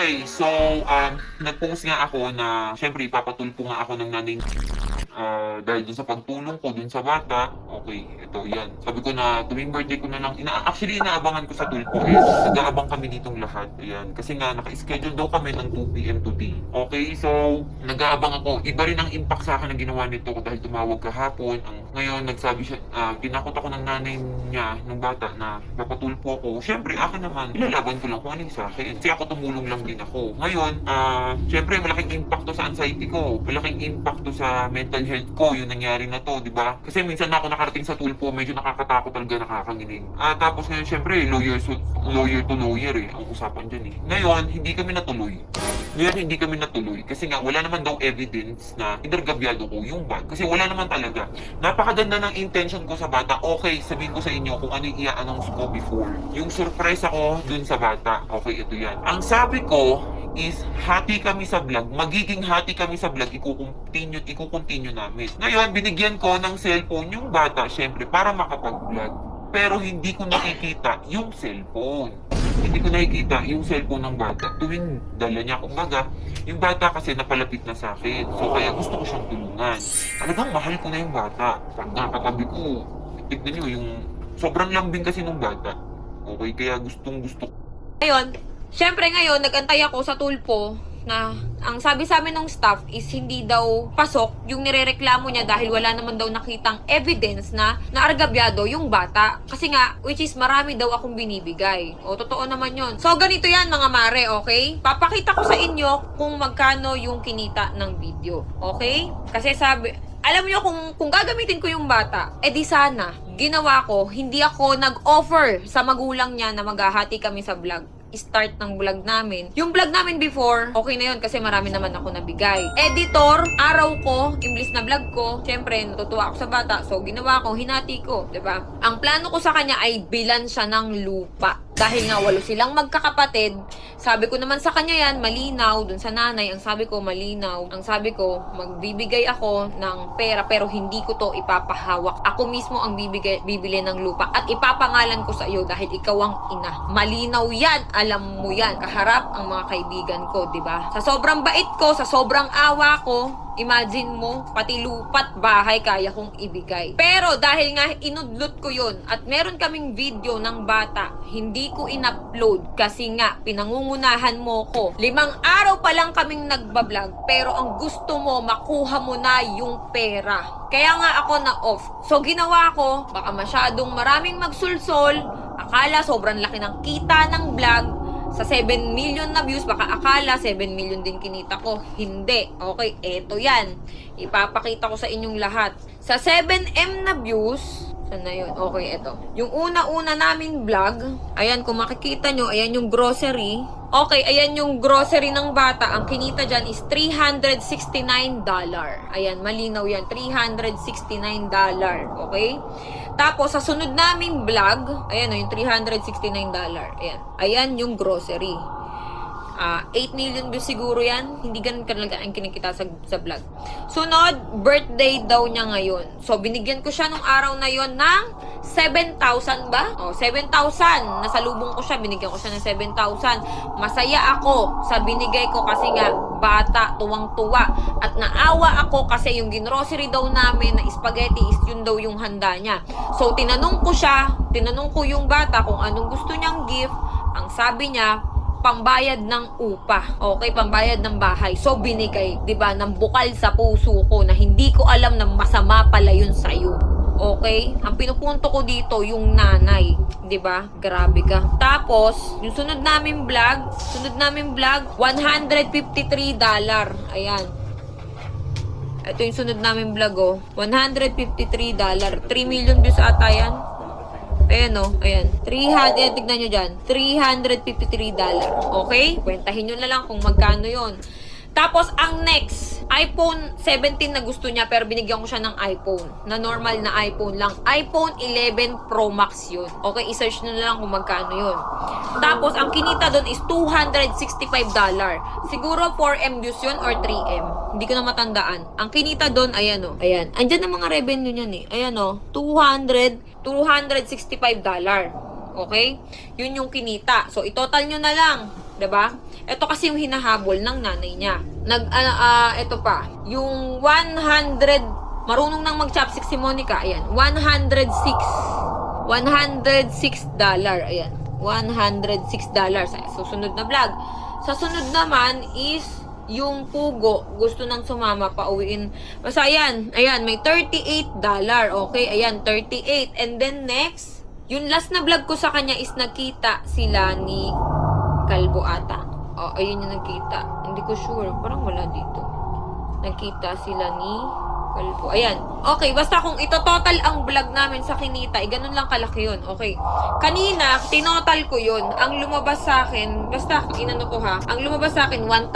Okay, so um, nag-post nga ako na syempre ipapatulpo nga ako ng nanay Ah, dahil dun sa pagtulong ko dun sa bata, okay, ito yan. Sabi ko na tuwing birthday ko na lang, ina actually inaabangan ko sa tulpo eh. Nag-aabang kami ditong lahat. Ayan. Kasi nga, naka-schedule daw kami ng 2pm to D. Okay, so nag-aabang ako. Iba rin ang impact sa akin na ginawa nito dahil tumawag kahapon. Ang, ngayon, nagsabi siya, ah, tinakot ako ng nanay niya, ng bata, na papatulpo ako. Siyempre, akin naman, ilalaban ko lang kung ano yung sa akin. Kasi ako tumulong lang din ako. Ngayon, ah, siyempre, malaking impact to sa anxiety ko. Malaking impact to sa mental health ko, yung nangyari na to, di ba? Kasi minsan na ako nakarating sa tulpo, medyo nakakatakot talaga, nakakanginig. Ah, tapos ngayon, siyempre, lawyer, to, lawyer to lawyer eh, ang usapan dyan eh. Ngayon, hindi kami natuloy. Ngayon, hindi kami natuloy. Kasi nga, wala naman daw evidence na inargabyado ko yung bad. Kasi wala naman talaga. Napakaganda ng intention ko sa bata. Okay, sabihin ko sa inyo kung ano yung i-announce ko before. Yung surprise ako dun sa bata. Okay, ito yan. Ang sabi ko, is hati kami sa vlog. Magiging hati kami sa vlog. Ikukontinue, ikukontinue namin. Ngayon, binigyan ko ng cellphone yung bata, syempre, para makapag-vlog. Pero hindi ko nakikita yung cellphone. Hindi ko nakikita yung cellphone ng bata. Tuwing dala niya, kumbaga, yung bata kasi napalapit na sa akin. So, kaya gusto ko siyang tulungan. Talagang mahal ko na yung bata. Pag nakatabi ko, tignan niyo yung sobrang lambing kasi nung bata. Okay, kaya gustong gusto ko Ngayon, syempre ngayon, nagantay ako sa tulpo na ang sabi sa amin ng staff is hindi daw pasok yung nirereklamo niya dahil wala naman daw nakitang evidence na naargabyado yung bata. Kasi nga, which is marami daw akong binibigay. O, totoo naman yon So, ganito yan mga mare, okay? Papakita ko sa inyo kung magkano yung kinita ng video. Okay? Kasi sabi, alam niyo kung kung gagamitin ko yung bata, eh di sana ginawa ko, hindi ako nag-offer sa magulang niya na maghahati kami sa vlog start ng vlog namin. Yung vlog namin before, okay na yun kasi marami naman ako nabigay. Editor, araw ko, imblis na vlog ko, syempre, natutuwa ako sa bata. So, ginawa ko, hinati ko, 'di ba? Ang plano ko sa kanya ay bilan siya ng lupa. Dahil nga walo silang magkakapatid, sabi ko naman sa kanya yan, malinaw, dun sa nanay, ang sabi ko, malinaw. Ang sabi ko, magbibigay ako ng pera pero hindi ko to ipapahawak. Ako mismo ang bibigay, bibili ng lupa at ipapangalan ko sa iyo dahil ikaw ang ina. Malinaw yan, alam mo yan. Kaharap ang mga kaibigan ko, di ba? Sa sobrang bait ko, sa sobrang awa ko, Imagine mo, pati lupat bahay kaya kong ibigay. Pero dahil nga inudlot ko yon at meron kaming video ng bata, hindi ko in-upload kasi nga pinangungunahan mo ko. Limang araw pa lang kaming nagbablog pero ang gusto mo makuha mo na yung pera. Kaya nga ako na off. So ginawa ko, baka masyadong maraming magsulsol, akala sobrang laki ng kita ng vlog, sa 7 million na views, baka akala 7 million din kinita ko. Hindi. Okay, eto yan. Ipapakita ko sa inyong lahat. Sa 7M na views, saan na yun? Okay, eto. Yung una-una namin vlog, ayan, kung makikita nyo, ayan yung grocery. Okay, ayan yung grocery ng bata. Ang kinita dyan is $369. Ayan, malinaw yan. $369. Okay? Tapos, sa sunod naming vlog, ayan o, yung $369. Ayan. Ayan yung grocery. Ah, 8 million views siguro yan. Hindi ganun talaga ang kinikita sa, sa vlog. Sunod, birthday daw niya ngayon. So, binigyan ko siya nung araw na yon ng 7,000 ba? Oh, 7,000. Nasalubong ko siya, binigyan ko siya ng 7,000. Masaya ako sa binigay ko kasi nga bata, tuwang-tuwa. At naawa ako kasi yung ginrocery daw namin na spaghetti is yun daw yung handa niya. So, tinanong ko siya, tinanong ko yung bata kung anong gusto niyang gift. Ang sabi niya, pambayad ng upa. Okay, pambayad ng bahay. So, binigay, di ba, ng bukal sa puso ko na hindi ko alam na masama pala yun sa'yo. Okay? Ang pinupunto ko dito, yung nanay. ba? Grabe ka. Tapos, yung sunod namin vlog, sunod namin vlog, $153. Ayan. Ito yung sunod namin vlog, oh. $153. 3 million views ata yan. Ayan o, ayan. 300, ayan, tignan nyo dyan. $353. Okay? Kwentahin nyo na lang kung magkano yon. Tapos, ang next, iPhone 17 na gusto niya pero binigyan ko siya ng iPhone. Na normal na iPhone lang. iPhone 11 Pro Max yun. Okay, isearch nyo na lang kung magkano yun. Tapos, ang kinita doon is $265. Siguro 4M views yun or 3M. Hindi ko na matandaan. Ang kinita doon, ayan o. Ayan. Andyan ang mga revenue niyan eh. Ayan o. 200, $265. Okay? Yun yung kinita. So, itotal nyo na lang. 'Di ba? Ito kasi yung hinahabol ng nanay niya. Nag ano ah, ito pa, yung 100 marunong nang mag-chopstick si Monica, ayan. 106 106 dollar, ayan. 106 dollars. Susunod na vlog. Sa sunod naman is yung pugo, gusto nang sumama pa uwiin. Basta ayan, ayan, may 38 dollar. Okay, ayan, 38. And then next, yung last na vlog ko sa kanya is nakita sila ni Kalbo ata. Oh, ayun yung nakita. Hindi ko sure. Parang wala dito. Nakita sila ni Kalbo. Ayan. Okay, basta kung ito total ang vlog namin sa Kinita, eh, ganun lang kalaki yun. Okay. Kanina, tinotal ko yun. Ang lumabas sa akin, basta inano ko ha, ang lumabas sa akin, $1,000,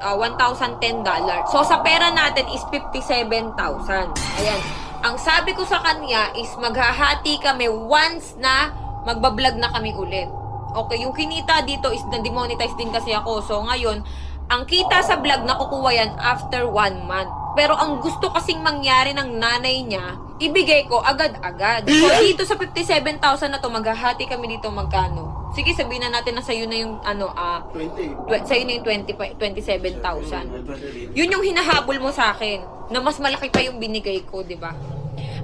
uh, $1,010. So, sa pera natin is 57,000. Ayan. Ang sabi ko sa kanya is maghahati kami once na magbablog na kami ulit. Okay, yung kinita dito is na-demonetize din kasi ako. So, ngayon, ang kita sa vlog nakukuha yan after one month. Pero ang gusto kasing mangyari ng nanay niya, ibigay ko agad-agad. So, dito sa 57,000 na to, maghahati kami dito magkano. Sige, sabihin na natin na sa'yo na yung, ano, ah, 20. tw- sa'yo na yung 20, pa- 27,000. Yun yung hinahabol mo sa akin, na mas malaki pa yung binigay ko, di ba?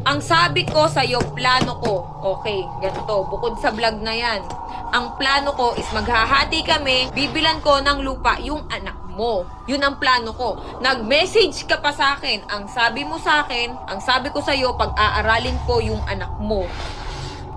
Ang sabi ko sa'yo, plano ko, okay, ganito, bukod sa vlog na yan, ang plano ko is maghahati kami, bibilan ko ng lupa yung anak mo. Yun ang plano ko. Nag-message ka pa sa akin. Ang sabi mo sa akin, ang sabi ko sa'yo, pag-aaralin ko yung anak mo.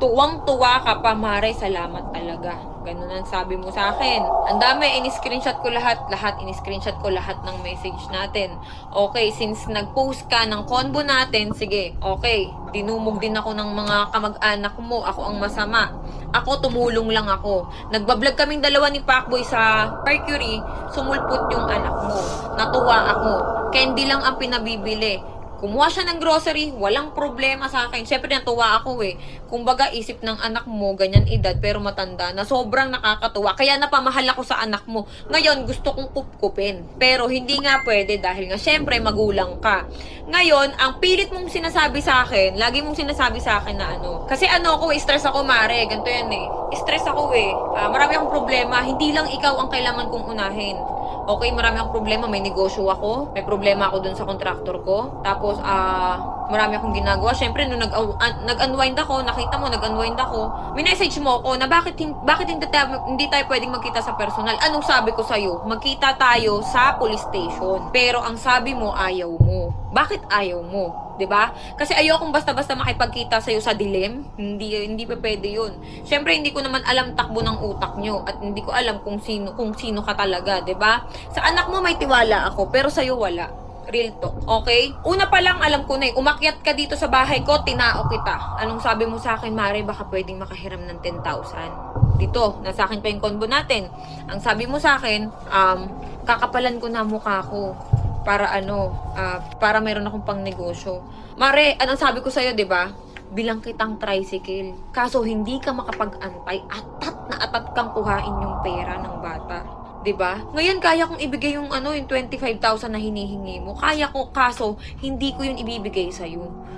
Tuwang-tuwa ka pa, Mare. Salamat talaga. Ganun ang sabi mo sa akin. Ang dami, in-screenshot ko lahat. Lahat, in-screenshot ko lahat ng message natin. Okay, since nag-post ka ng convo natin, sige, okay. Dinumog din ako ng mga kamag-anak mo. Ako ang masama. Ako, tumulong lang ako. Nagbablog kaming dalawa ni Pacboy sa Mercury. Sumulpot yung anak mo. Natuwa ako. Candy lang ang pinabibili. Kumuha siya ng grocery, walang problema sa akin. Siyempre, natuwa ako eh. Kumbaga, isip ng anak mo, ganyan edad, pero matanda na. Sobrang nakakatuwa. Kaya napamahal ako sa anak mo. Ngayon, gusto kong kupkupin. Pero hindi nga pwede dahil nga, syempre, magulang ka. Ngayon, ang pilit mong sinasabi sa akin, lagi mong sinasabi sa akin na ano. Kasi ano ako, eh, stress ako, mare. Ganito yan eh. Stress ako eh. Ah, marami akong problema. Hindi lang ikaw ang kailangan kong unahin. Okay, marami akong problema. May negosyo ako. May problema ako dun sa contractor ko. Tapos, ah, marami akong ginagawa. Siyempre, nung nag, an- nag-unwind ako, nakita mo, nag-unwind ako, minessage mo ako na bakit, bakit hindi, tayo, hindi tayo pwedeng magkita sa personal. Anong sabi ko sa'yo? Magkita tayo sa police station. Pero ang sabi mo, ayaw mo. Bakit ayaw mo? 'Di ba? Kasi ayokong basta-basta makipagkita sa sa dilim. Hindi hindi pa pwede 'yun. Syempre hindi ko naman alam takbo ng utak nyo at hindi ko alam kung sino kung sino ka talaga, 'di ba? Sa anak mo may tiwala ako, pero sa wala. Real talk. Okay? Una pa lang alam ko na eh, umakyat ka dito sa bahay ko, tinao kita. Anong sabi mo sa akin, Mare, baka pwedeng makahiram ng 10,000. Dito, nasa akin pa yung combo natin. Ang sabi mo sa akin, um, kakapalan ko na mukha ko para ano, ah, para meron akong pang negosyo. Mare, anong sabi ko sa'yo, di ba? Bilang kitang tricycle. Kaso hindi ka makapag-antay, atat na atat kang kuhain yung pera ng bata. 'di ba? Ngayon kaya kong ibigay yung ano, yung 25,000 na hinihingi mo. Kaya ko kaso hindi ko yun ibibigay sa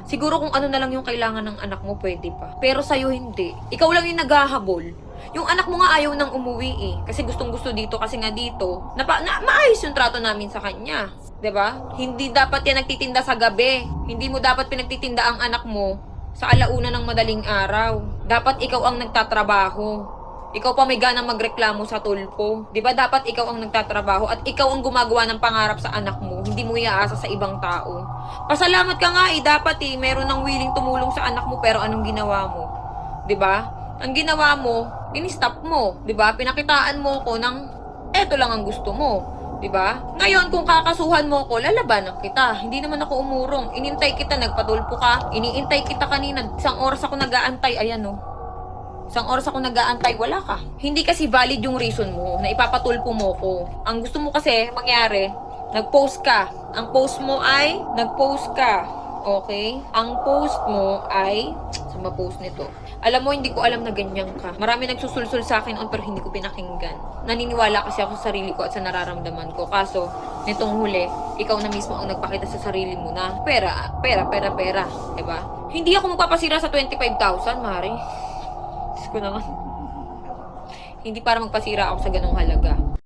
Siguro kung ano na lang yung kailangan ng anak mo, pwede pa. Pero sa'yo hindi. Ikaw lang yung naghahabol. Yung anak mo nga ayaw nang umuwi eh. Kasi gustong gusto dito kasi nga dito. Na, na maayos yung trato namin sa kanya. 'Di ba? Hindi dapat yan nagtitinda sa gabi. Hindi mo dapat pinagtitinda ang anak mo sa alauna ng madaling araw. Dapat ikaw ang nagtatrabaho. Ikaw pa may ganang magreklamo sa tulpo. 'Di ba dapat ikaw ang nagtatrabaho at ikaw ang gumagawa ng pangarap sa anak mo, hindi mo iaasa sa ibang tao. Pasalamat ka nga eh, dapat eh meron ng willing tumulong sa anak mo pero anong ginawa mo? 'Di ba? Ang ginawa mo, in-stop mo, 'di ba? Pinakitaan mo ko ng eto lang ang gusto mo. 'di ba? Ngayon kung kakasuhan mo ko, lalabanan kita. Hindi naman ako umurong. Inintay kita, nagpatulpo ka. Iniintay kita kanina. Isang oras ako nag-aantay. Ayan oh. Isang oras ako nag-aantay, wala ka. Hindi kasi valid yung reason mo na ipapatulpo mo ko. Ang gusto mo kasi mangyari, nag-post ka. Ang post mo ay, nag-post ka. Okay? Ang post mo ay, ma-post nito. Alam mo, hindi ko alam na ganyan ka. Marami nagsusulsul sa akin on pero hindi ko pinakinggan. Naniniwala kasi ako sa sarili ko at sa nararamdaman ko. Kaso, nitong huli, ikaw na mismo ang nagpakita sa sarili mo na pera, pera, pera, pera. Diba? Hindi ako magpapasira sa 25,000, Mari. Diyos ko naman. Hindi para magpasira ako sa ganong halaga.